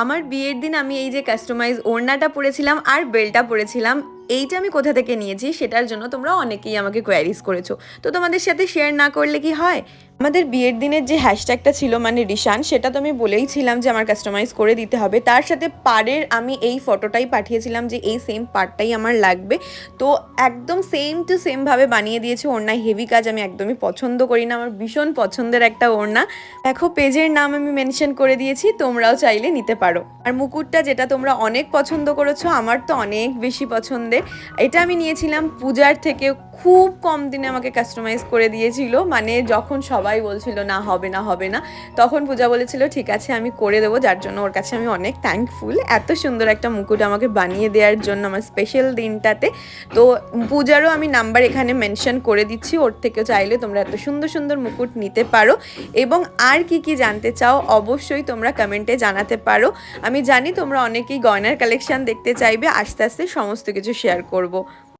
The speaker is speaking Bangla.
আমার বিয়ের দিন আমি এই যে কাস্টমাইজ ওড়নাটা পরেছিলাম আর বেলটা পরেছিলাম, এইটা আমি কোথা থেকে নিয়েছি? সেটার জন্য তোমরা অনেকেই আমাকে কোয়ারিজ করেছ। তো তোমাদের সাথে শেয়ার না করলে কি হয়? আমাদের বিয়ের দিনের যে হ্যাশট্যাগটা ছিল মানে রিশান, সেটা তো আমি বলেই ছিলাম যে আমার কাস্টমাইজ করে দিতে হবে। তার সাথে পাড়ের আমি এই ফটোটাই পাঠিয়েছিলাম যে এই সেম পার্টটাই আমার লাগবে। তো একদম সেম টু সেমভাবে বানিয়ে দিয়েছে ওড়নায় হেভি কাজ আমি একদমই পছন্দ করি না, আমার ভীষণ পছন্দের একটা ওড়না। দেখো, পেজের নাম আমি মেনশন করে দিয়েছি, তোমরাও চাইলে নিতে পারো। আর মুকুটটা যেটা তোমরা অনেক পছন্দ করেছ, আমার তো অনেক বেশি পছন্দের। এটা আমি নিয়েছিলাম পূজার থেকে খুব কম দিনে আমাকে কাস্টমাইজ করে দিয়েছিল। মানে যখন সবাই বলছিল, না, হবে না হবে না, তখন পূজা বলেছিল, ঠিক আছে, আমি করে দেবো। যার জন্য ওর কাছে আমি অনেক থ্যাঙ্কফুল এত সুন্দর একটা মুকুট আমাকে বানিয়ে দেওয়ার জন্য আমার স্পেশাল দিনটাতে। তো পূজারও আমি নাম্বার এখানে মেনশন করে দিচ্ছি। ওর থেকে চাইলে তোমরা এত সুন্দর সুন্দর মুকুট নিতে পারো। এবং আর কি কি জানতে চাও, অবশ্যই তোমরা কমেন্টে জানাতে পারো। আমি জানি তোমরা অনেকেই গয়নার কালেকশন দেখতে চাইবে। আস্তে আস্তে সমস্ত কিছু শেয়ার করব।